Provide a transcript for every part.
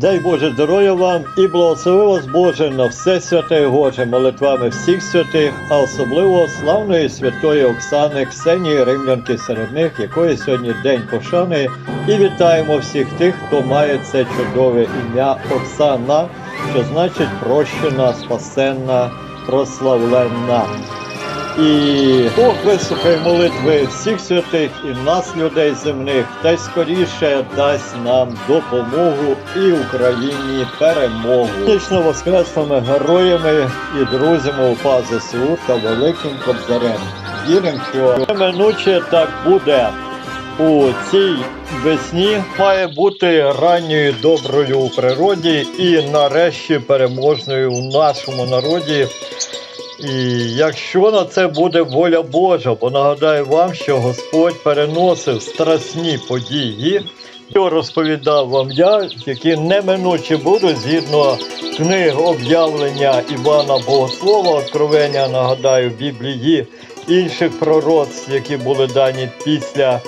Дай Боже здоров'я вам і благослови вас Боже на все святе і Боже молитвами всіх святих, а особливо славної святої Оксани Ксенії Римлянки серед них, якої сьогодні день пошани. І вітаємо всіх тих, хто має це чудове ім'я Оксана, що значить прощена, спасенна, прославленна. І Бог вислухає молитви всіх святих і нас, людей земних, та й скоріше дасть нам допомогу і Україні перемогу. Вічно воскресними героями і друзями УПА ЗСУ та Великим Кобзарем. Віримо, що неминуче так буде. У цій весні має бути ранньою доброю у природі і нарешті переможною у нашому народі. І якщо на це буде воля Божа, бо нагадаю вам, що Господь переносив страсні події, що розповідав вам я, які неминучі будуть згідно книг об'явлення Івана Богослова, откровення, нагадаю, Біблії, інших пророцтв, які були дані після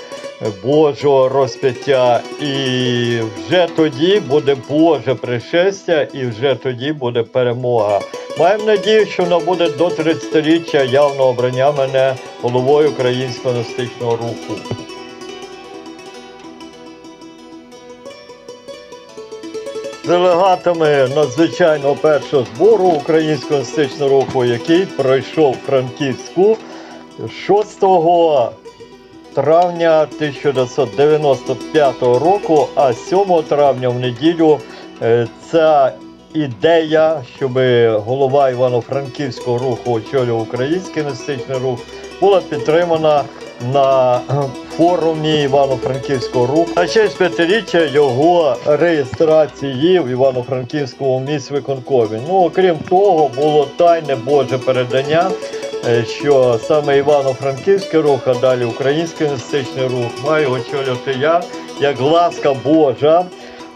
Божого розп'яття. І вже тоді буде Боже пришестя, і вже тоді буде перемога. Маємо надію, що вона буде до 30-річчя явного обрання мене головою українського настичного руху. Делегатами надзвичайного першого збору українського настичного руху, який пройшов Франківську 6 травня 1995 року, а 7 травня в неділю е, ця ідея, щоб голова Івано-Франківського руху очолював український інвестиційний рух, була підтримана на форумі Івано-Франківського руху. На честь п'ятиріччя його реєстрації в Івано-Франківському міськвиконкові. Ну, окрім того, було тайне Боже передання. Е, Що саме Івано-Франківський рух, а далі Український інвестиційний рух маю очолювати я як ласка Божа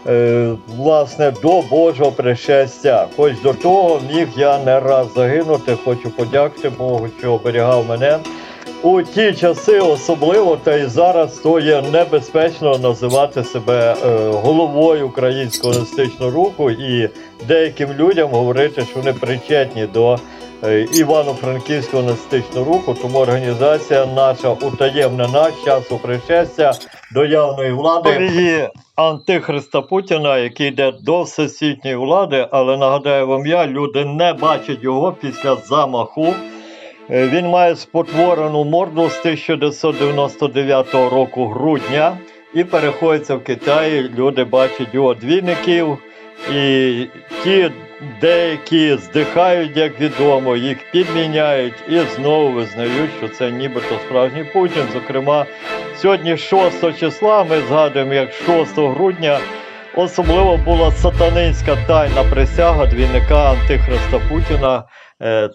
е, власне, до Божого пришестя. Хоч до того міг я не раз загинути. Хочу подякувати Богу, що оберігав мене. У ті часи особливо, та й зараз то є небезпечно називати себе е, головою українського національного руху і деяким людям говорити, що вони причетні до Івано-Франківського національного руху, тому організація наша утаємнена з часу пришестя до явної влади. Антихриста Путіна, який йде до всесвітньої влади, але нагадаю вам я, люди не бачать його після замаху. Е, Він має спотворену морду з 1999 року грудня і переходиться в Китаї. Люди бачать його двійників, і ті деякі здихають, як відомо, їх підміняють і знову визнають, що це нібито справжній Путін. Зокрема, сьогодні 6 числа ми згадуємо, як 6 грудня. Особливо була сатанинська тайна присяга двійника Антихриста Путіна,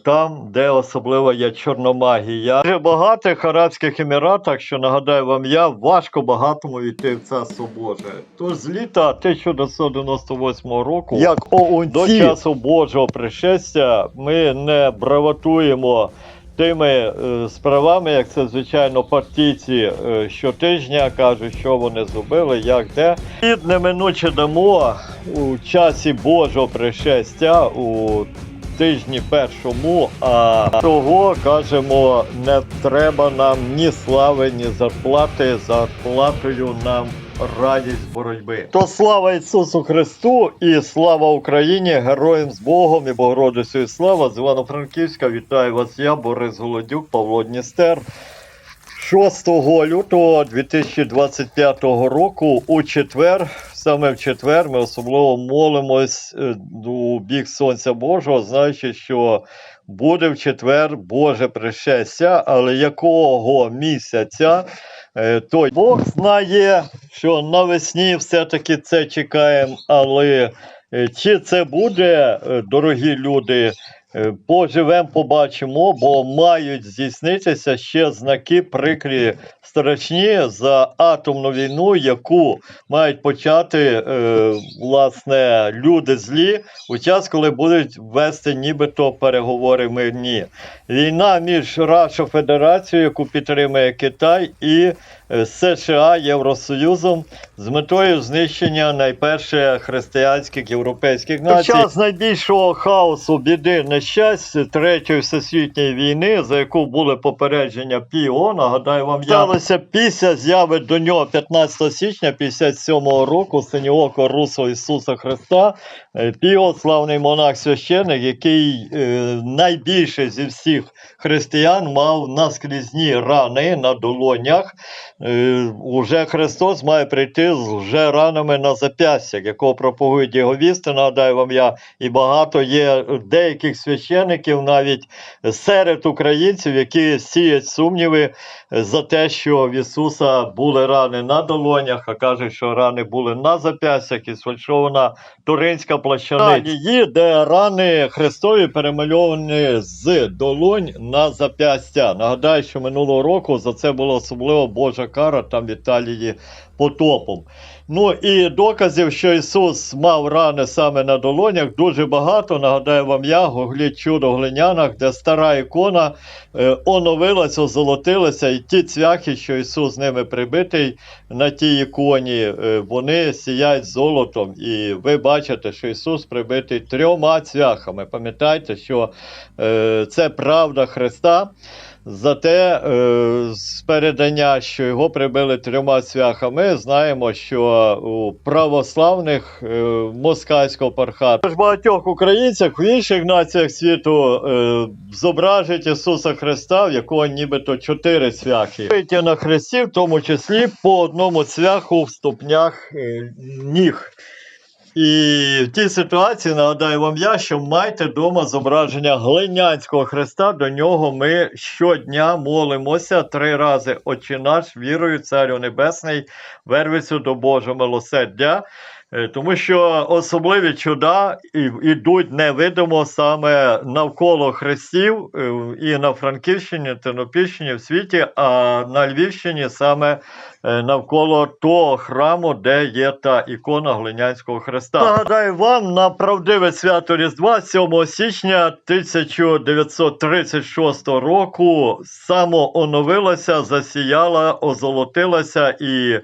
там, де особливо є чорномагія. Дуже багатих Арабських Еміратах, що нагадаю вам я, важко багатому війти в царство Боже. Тож з літа 1998 року, як ОУН до часу Божого пришестя, ми не браватуємо тими е, справами, як це звичайно партійці е, щотижня кажуть, що вони зробили, як де. І неминуче дамо у часі Божого пришестя у тижні першому, а того кажемо, не треба нам ні слави, ні зарплати. Зарплатою нам радість боротьби. То слава Ісусу Христу і слава Україні, героям з Богом і Богородицею слава з Івано-Франківська. Вітаю вас, я, Борис Голодюк, Павло Дністер. 6 лютого 2025 року у четвер, саме в четвер, ми особливо молимось е, у бік Сонця Божого, знаючи, що буде в четвер Боже пришестя, але якого місяця, е, той Бог знає, що навесні все-таки це чекаємо, але е, чи це буде, дорогі люди, Поживемо, побачимо, бо мають здійснитися ще знаки прикрі страшні за атомну війну, яку мають почати е, власне люди злі у час, коли будуть вести нібито переговори мирні. Війна між Раша Федерацією, яку підтримує Китай, і е, США Євросоюзом з метою знищення найперше християнських європейських націй. Під час найбільшого хаосу, біди, нещастя Третьої всесвітньої війни, за яку були попередження ПІО, нагадаю вам, сталося після зяви до нього 15 січня 57-го року синьооко Русу Ісуса Христа. Е, Піо, славний монах священик, який е, найбільше зі всіх християн мав наскрізні рани на долонях. Е, уже Христос має прийти з вже ранами на зап'ястях, якого пропагують єговісти. Нагадаю вам я, і багато є деяких священиків, навіть серед українців, які сіють сумніви е, за те, що в Ісуса були рани на долонях, а кажуть, що рани були на зап'ястях і сфальшована туринська плащаниця. Її, де рани Христові перемальовані з долонь на зап'ястя. Нагадаю, що минулого року за це була особливо Божа кара там в Італії потопом. Ну і доказів, що Ісус мав рани саме на долонях, дуже багато. Нагадаю вам я, гугліть чудо в глинянах, де стара ікона е, оновилась, озолотилася, і ті цвяхи, що Ісус з ними прибитий на тій іконі, е, вони сіяють золотом. І ви бачите, що Ісус прибитий трьома цвяхами. Пам'ятайте, що е, це правда Христа. Зате е, з передання, що його прибили трьома цвяхами, знаємо, що у православних е, москальського пархату, багатьох українцях в інших націях світу е, зображують Ісуса Христа, в якого нібито чотири цвяхи. Биті на хресті, в тому числі по одному цвяху в ступнях ніг. І в тій ситуації нагадаю вам я, що майте вдома зображення глинянського хреста. До нього ми щодня молимося три рази. Отче наш, вірою, Царю Небесний, вервицю до Божого милосердя. Е, Тому що особливі чуда ідуть невидимо саме навколо хрестів е, і на Франківщині, Тернопільщині в світі, а на Львівщині саме е, навколо того храму, де є та ікона глинянського хреста. Нагадаю вам на правдиве свято Різдва 7 січня 1936 року самооновилася, засіяла, озолотилася і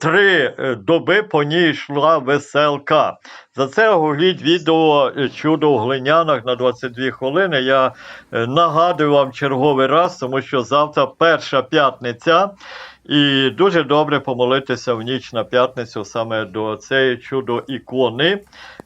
три доби по ній йшла веселка. За це гугліть відео е, чудо в глинянах на 22 хвилини. Я е, нагадую вам черговий раз, тому що завтра перша п'ятниця. І дуже добре помолитися в ніч на п'ятницю саме до цієї чудо ікони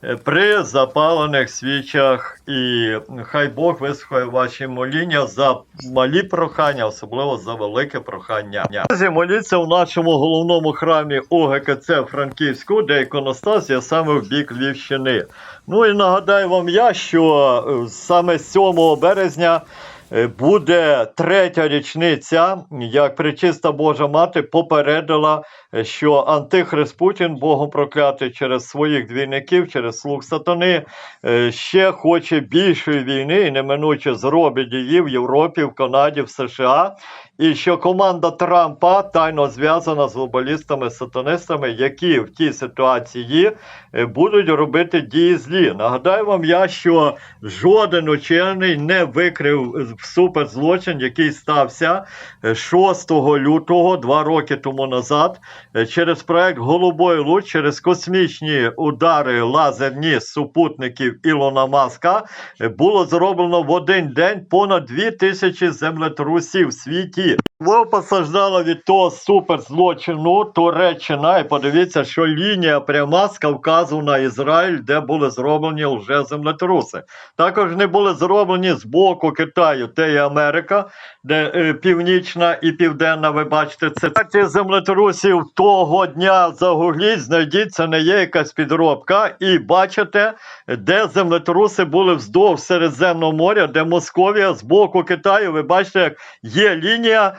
е, при запалених свічах. І хай Бог вислухає ваші моління за малі прохання, особливо за велике прохання. Друзі, Моліться в нашому головному храмі ОГКЦ Франківську, де іконостас саме в бік Львівщини. Ну і нагадаю вам я, що е, саме 7 березня. Е, Буде третя річниця, як пречиста Божа Мати попередила, що Антихрист Путін, Богом проклятий через своїх двійників, через слуг сатани, е, ще хоче більшої війни і неминуче зробить її в Європі, в Канаді, в США. І що команда Трампа тайно зв'язана з глобалістами-сатанистами, які в тій ситуації е, будуть робити дії злі. Нагадаю вам я, що жоден учений не викрив е, суперзлочин, який стався е, 6 лютого, два роки тому назад, е, через проект Голубой луч, через космічні удари лазерні супутників Ілона Маска, е, було зроблено в один день понад 2000 землетрусів в світі. Було постраждала від того суперзлочину Туреччина, і подивіться, що лінія пряма з Кавказу на Ізраїль, де були зроблені вже землетруси. Також не були зроблені з боку Китаю, те є Америка, де е, північна і південна, ви бачите, це. Ці землетрусів того дня загугліть, знайдіть, це не є якась підробка, і бачите, де землетруси були вздовж Середземного моря, де Московія з боку Китаю, ви бачите, як є лінія,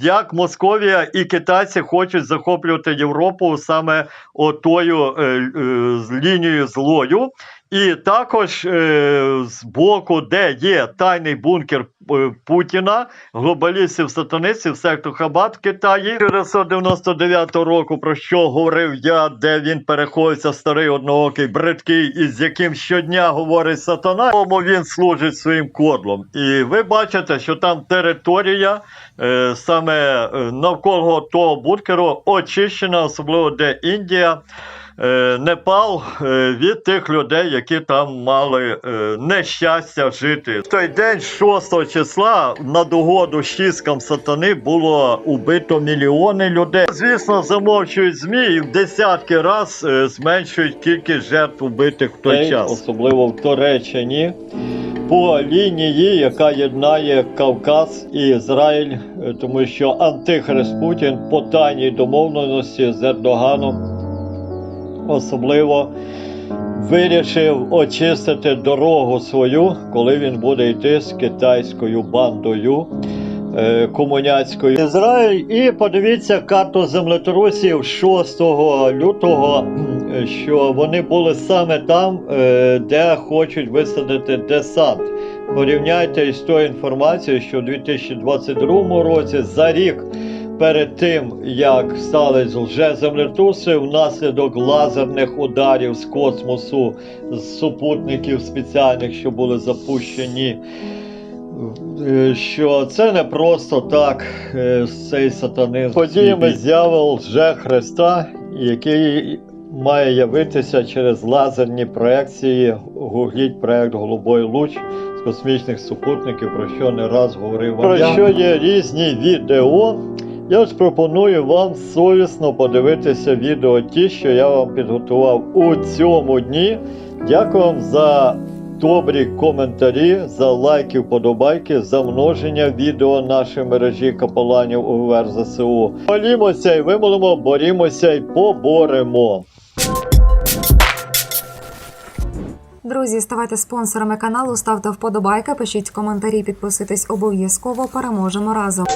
як Московія і китайці хочуть захоплювати Європу саме отою е, е, лінією злою. І також е, з боку, де є тайний бункер е, Путіна, глобалістів, сатанистів, секту Хабат в Китаї 1999 року, про що говорив я, де він переходиться старий одноокий бридкий, і з яким щодня говорить сатана, тому він служить своїм кодлом. І ви бачите, що там територія е, саме е, навколо того бункеру очищена, особливо де Індія. Е, Непал е, від тих людей, які там мали е, нещастя жити. В той день, 6 числа, на догоду шісткам сатани було убито мільйони людей. Звісно, замовчують ЗМІ і в десятки раз зменшують кількість жертв убитих в той час, особливо в Туреччині. По лінії, яка єднає Кавказ і Ізраїль, тому що Антихрист Путін по тайній домовленості з Ердоганом особливо вирішив очистити дорогу свою, коли він буде йти з китайською бандою. е, Комуняцькою Ізраїль, і подивіться карту землетрусів 6 лютого, що вони були саме там, е, де хочуть висадити десант. Порівняйте із тою інформацією, що у 2022 році за рік перед тим, як стались лже-землетруси внаслідок лазерних ударів з космосу, з супутників спеціальних, що були запущені. е, Що це не просто так е, цей сатанизм. Подіями з'явив лже Христа, який має явитися через лазерні проекції. Гугліть проект Голубой луч з космічних супутників, про що не раз говорив вам. Про я. що є різні відео. Я ж пропоную вам совісно подивитися відео ті, що я вам підготував у цьому дні. Дякую вам за добрі коментарі, за лайки, вподобайки, за множення відео нашої мережі капеланів УВР ЗСУ. Молімося і вимолимо, борімося і поборемо. Друзі, ставайте спонсорами каналу, ставте вподобайки, пишіть коментарі, підписуйтесь обов'язково. Переможемо разом.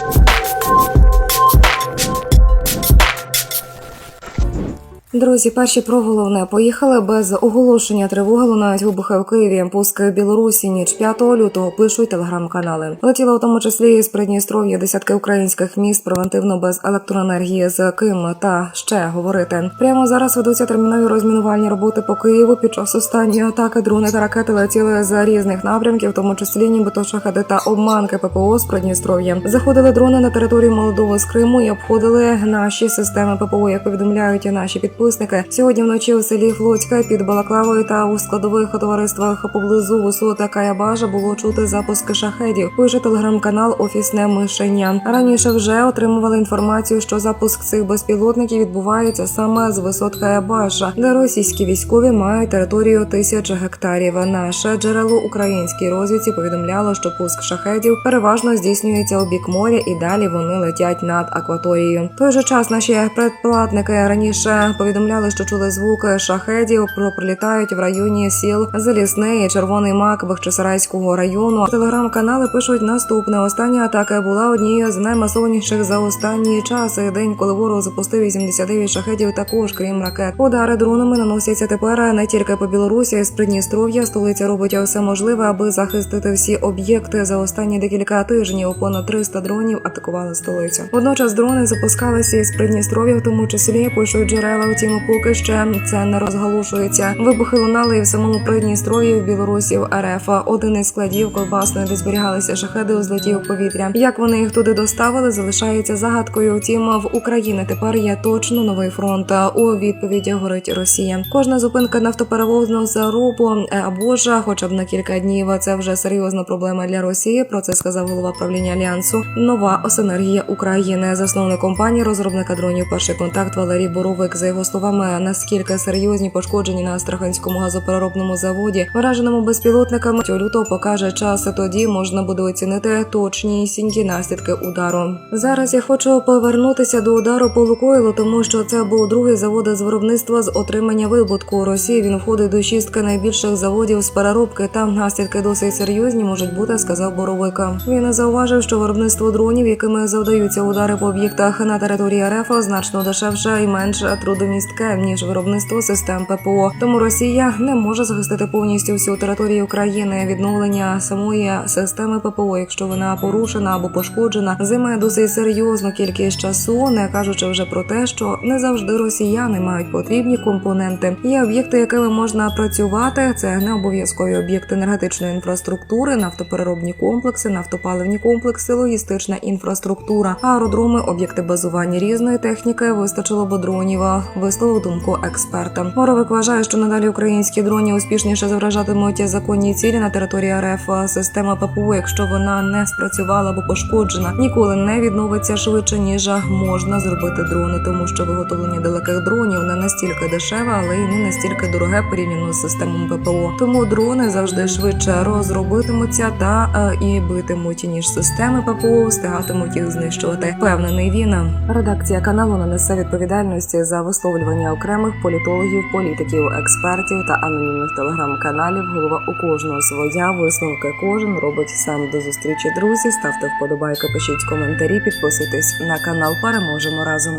Друзі, перші про головне поїхали без оголошення тривоги. Лунають вибухи в Києві. Пуски Білорусі ніч 5 лютого пишуть телеграм-канали. Летіло в тому числі з Придністров'я десятки українських міст превентивно без електроенергії. З ким та ще говорити. Прямо зараз ведуться термінові розмінувальні роботи по Києву. Під час останньої атаки дрони та ракети летіли з різних напрямків, в тому числі нібито шахеди та обманки ППО з Придністров'я. Заходили дрони на територію Молдови з Криму і обходили наші системи ППО, як повідомляють наші підписники. Сьогодні вночі у селі Флотська під Балаклавою та у складових товариствах поблизу висота Каябажа було чути запуски шахедів. Пише телеграм-канал Офісне мишення. Раніше вже отримували інформацію, що запуск цих безпілотників відбувається саме з висот Каябаша, де російські військові мають територію тисяч гектарів. Наше джерело українській розвідці повідомляло, що пуск шахедів переважно здійснюється у бік моря, і далі вони летять над акваторією. Той же час наші предплатники раніше повідомляли, що чули звуки шахедів, про прилітають в районі сіл Залісне і Червоний Мак Бахчисарайського району. Телеграм-канали пишуть наступне. Остання атака була однією з наймасованіших за останні часи. День, коли ворог запустив 89 шахедів, також крім ракет. Удари дронами наносяться тепер не тільки по Білорусі, з Придністров'я. Столиця робить все можливе, аби захистити всі об'єкти. За останні декілька тижнів понад 300 дронів атакували столицю. Водночас дрони запускалися із Придністров'я, в тому числі пишуть джерела. Втім, поки ще це не розгалушується. Вибухи лунали і в самому Придністров'ї в Білорусі РФ. Один із складів колбасної, де зберігалися шахеди, узлетів у повітря. Як вони їх туди доставили, залишається загадкою. Втім, в Україні тепер є точно новий фронт. У відповіді горить Росія. Кожна зупинка нафтоперевозного зарубу е, або ж хоча б на кілька днів. Це вже серйозна проблема для Росії. Про це сказав голова правління альянсу. Нова Осенергія України, засновник компанії, розробника дронів. Перший контакт Валерій Боровик. За його словами, наскільки серйозні пошкоджені на Астраханському газопереробному заводі, враженому безпілотниками лютого покаже час. Тоді можна буде оцінити точнісінькі наслідки удару. Зараз я хочу повернутися до удару по Лукойлу, тому що це був другий завод з виробництва з отримання вибутку у Росії. Він входить до шістки найбільших заводів з переробки. Там наслідки досить серйозні можуть бути, сказав Боровика. Він зауважив, що виробництво дронів, якими завдаються удари по об'єктах на території РФ, значно дешевше і менш трудомісне містке ніж виробництво систем ППО. Тому Росія не може захистити повністю всю територію України. Відновлення самої системи ППО, якщо вона порушена або пошкоджена, займає досить серйозну кількість часу, не кажучи вже про те, що не завжди росіяни мають потрібні компоненти. Є об'єкти, якими можна працювати. Це не обов'язкові об'єкти енергетичної інфраструктури, нафтопереробні комплекси, нафтопаливні комплекси, логістична інфраструктура, аеродроми, об'єкти базування різної техніки. Вистачило б дронів. Висловив думку експерта. Моровик вважає, що надалі українські дроні успішніше завражатимуть законні цілі на території РФ. Система ППО, якщо вона не спрацювала або пошкоджена, ніколи не відновиться швидше ніж можна зробити дрони, тому що виготовлення далеких дронів не настільки дешеве, але й не настільки дороге порівняно з системами ППО. Тому дрони завжди швидше розробитимуться та е, і битимуть ніж системи ППО, встигатимуть їх знищувати. Впевнений він. Редакція каналу не несе відповідальності за висловлювання окремих політологів, політиків, експертів та анонімних телеграм-каналів. Голова у кожного своя висновки кожен робить сам до зустрічі. Друзі, ставте вподобайки, пишіть коментарі, підписуйтесь на канал. Переможемо разом.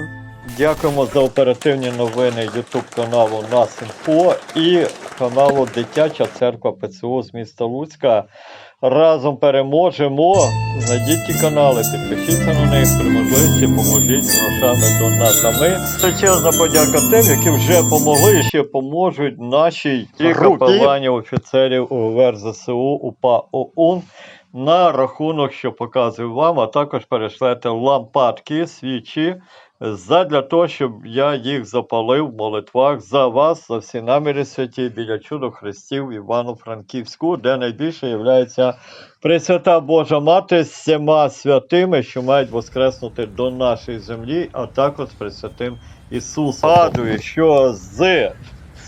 Дякуємо за оперативні новини YouTube каналу Насінфо і каналу Дитяча церква ПЦУ з міста Луцька. Разом переможемо. Знайдіть ті канали, підпишіться на них, при можливості поможіть грошами донатами. Величезна подяка тим, які вже помогли і ще поможуть нашій капелані офіцерів УВР ЗСУ УПА ОУН на рахунок, що показую вам, а також перешлете лампадки, свічі задля того, щоб я їх запалив в молитвах за вас, за всі наміри святі біля чудо Христів Івано-Франківську, де найбільше є Пресвята Божа Мати з всіма святими, що мають воскреснути до нашої землі, а також Пресвятим Ісусом. Радую, що з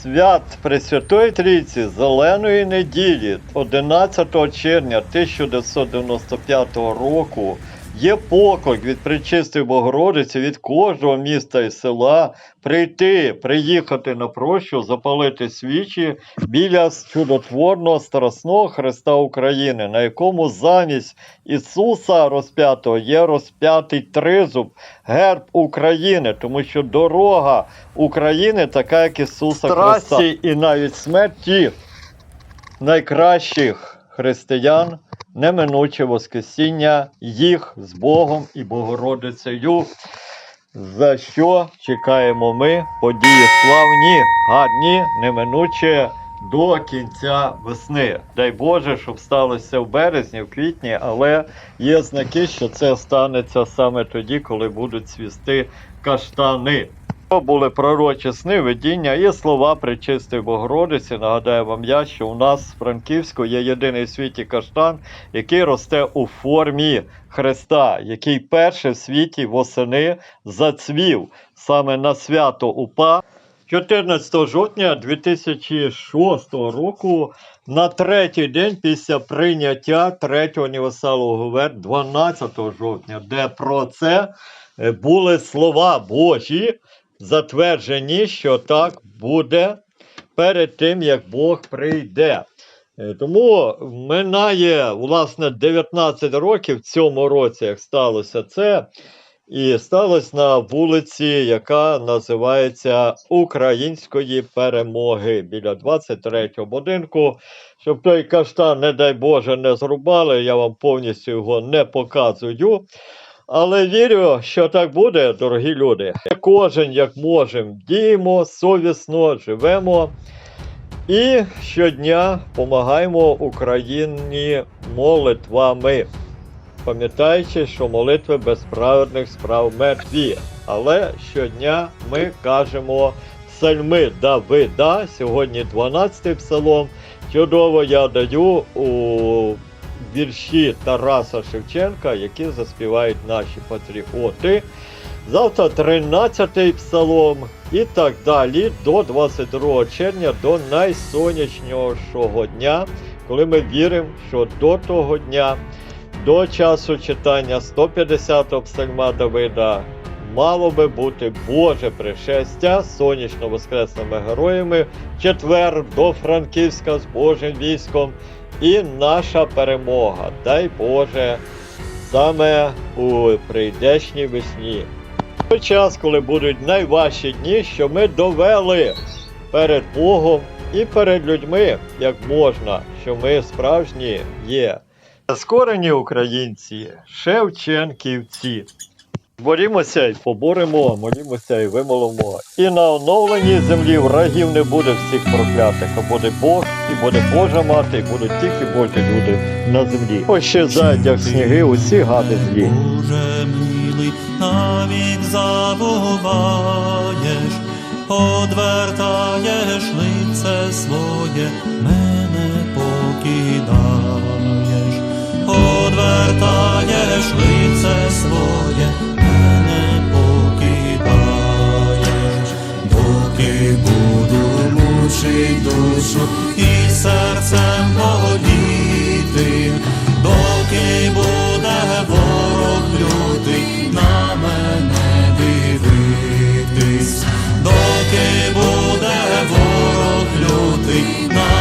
свят Пресвятої Трійці Зеленої неділі 11 червня 1995 року є поклик від Пречистої Богородиці від кожного міста і села прийти, приїхати на прощу, запалити свічі біля чудотворного страсного Христа України, на якому замість Ісуса розп'ятого є розп'ятий тризуб, герб України, тому що дорога України така, як Ісуса Христа. і навіть смерті найкращих християн неминуче Воскресіння їх з Богом і Богородицею. За що чекаємо ми події славні, гарні, неминуче до кінця весни. Дай Боже, щоб сталося в березні, в квітні, але є знаки, що це станеться саме тоді, коли будуть цвісти каштани. То були пророчі сни, видіння і слова Пречистої Богородиці. Нагадаю вам я, що у нас в Франківську є єдиний в світі каштан, який росте у формі Христа, який перший в світі восени зацвів саме на свято УПА. 14 жовтня 2006 року, на третій день після прийняття третього універсалу ГУВР 12 жовтня, де про це е, були слова Божі, затверджені, що так буде перед тим, як Бог прийде. Е, Тому минає власне 19 років в цьому році, як сталося це. І сталося на вулиці, яка називається Української перемоги біля 23-го будинку. Щоб той каштан, не дай Боже, не зрубали, я вам повністю його не показую. Але вірю, що так буде, дорогі люди. Кожен, як можемо, діємо совісно, живемо. І щодня допомагаємо Україні молитвами пам'ятаючи, що молитви без праведних справ мертві. Але щодня ми кажемо псальми Давида. Сьогодні 12-й псалом. Чудово я даю у вірші Тараса Шевченка, які заспівають наші патріоти. Завтра 13-й псалом і так далі до 22 червня, до найсонячнішого дня, коли ми віримо, що до того дня до часу читання 150-го псальма Давида мало би бути Боже пришестя сонячно воскресними героями четвер до Франківська з Божим військом і наша перемога. Дай Боже, саме у прийдешній весні. той час, коли будуть найважчі дні, що ми довели перед Богом і перед людьми, як можна, що ми справжні є. Скорені українці, шевченківці. Борімося й поборемо, молімося і вимолимо. І на оновленій землі врагів не буде всіх проклятих, а буде Бог, і буде Божа мати, будуть тільки Божі люди на землі. Ощезають, як сніги, усі гади злі. Боже милий, навік забуваєш, одвертаєш лице своє, мене покидаєш, одвертаєш лице своє, мене покидаєш, доки буду мучить душу серцем володіти, доки буде ворог лютий на мене дивитись, доки буде ворог лютий на мене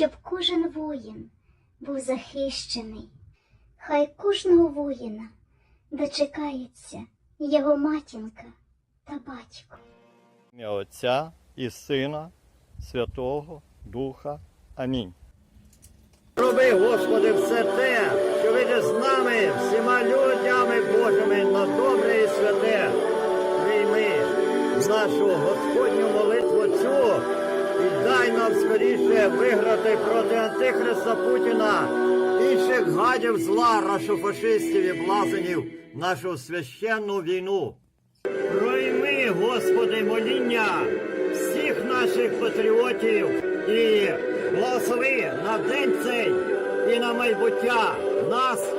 щоб кожен воїн був захищений, хай кожного воїна дочекається його матінка та батько. Ім'я Отця і Сина, Святого Духа. Амінь. Роби, Господи, все те, що видиш з нами, всіма людями Божими на добре і святе. Прийми нашу Господню молитву цю дай нам скоріше виграти проти Антихриста Путіна, інших гадів зла, рашофашистів і блазенів нашу священну війну. Пройми, Господи, моління всіх наших патріотів і благослови на день цей і на майбуття нас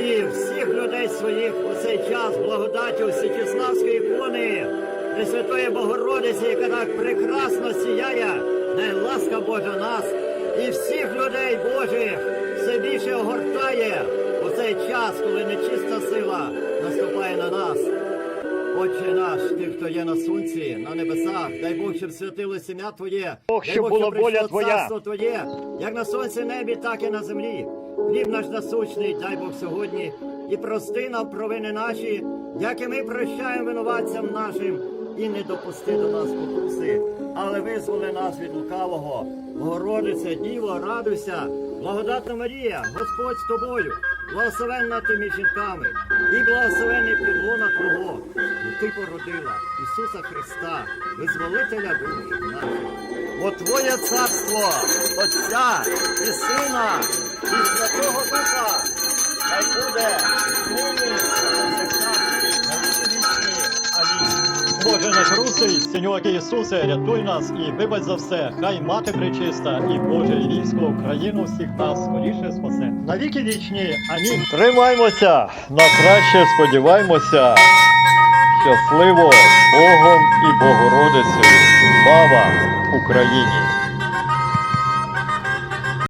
і всіх людей своїх у цей час благодаттю Січеславської ікони Пресвятої Богородиці, яка так прекрасно сіяє, най ласка Божа нас і всіх людей Божих все більше огортає у цей час, коли нечиста сила наступає на нас. Отче наш, ти, хто є на сонці, на небесах, дай Бог, щоб святилося ім'я Твоє, Бог, дай Бог, щоб воля Твоя. Твоє, як на сонці небі, так і на землі. Хліб наш насущний, дай Бог сьогодні, і прости нам провини наші, як і ми прощаємо винуватцям нашим, і не допусти до нас покуси, але визволи нас від лукавого. Богородиця, Діво, радуйся, благодатна Марія, Господь з тобою, благословенна ти між жінками, і благословенний підлона Твого, бо ти породила Ісуса Христа, визволителя душ наших. Бо Твоє царство, Отця і Сина, і Святого Духа, хай буде Боже наш русий, Синьоки Ісусе, рятуй нас і вибач за все, хай мати пречиста, і Боже і військо Україну всіх нас скоріше спасе. На віки вічні, амінь. Тримаймося, на краще сподіваймося. Щасливо Богом і Богородицею. Слава Україні!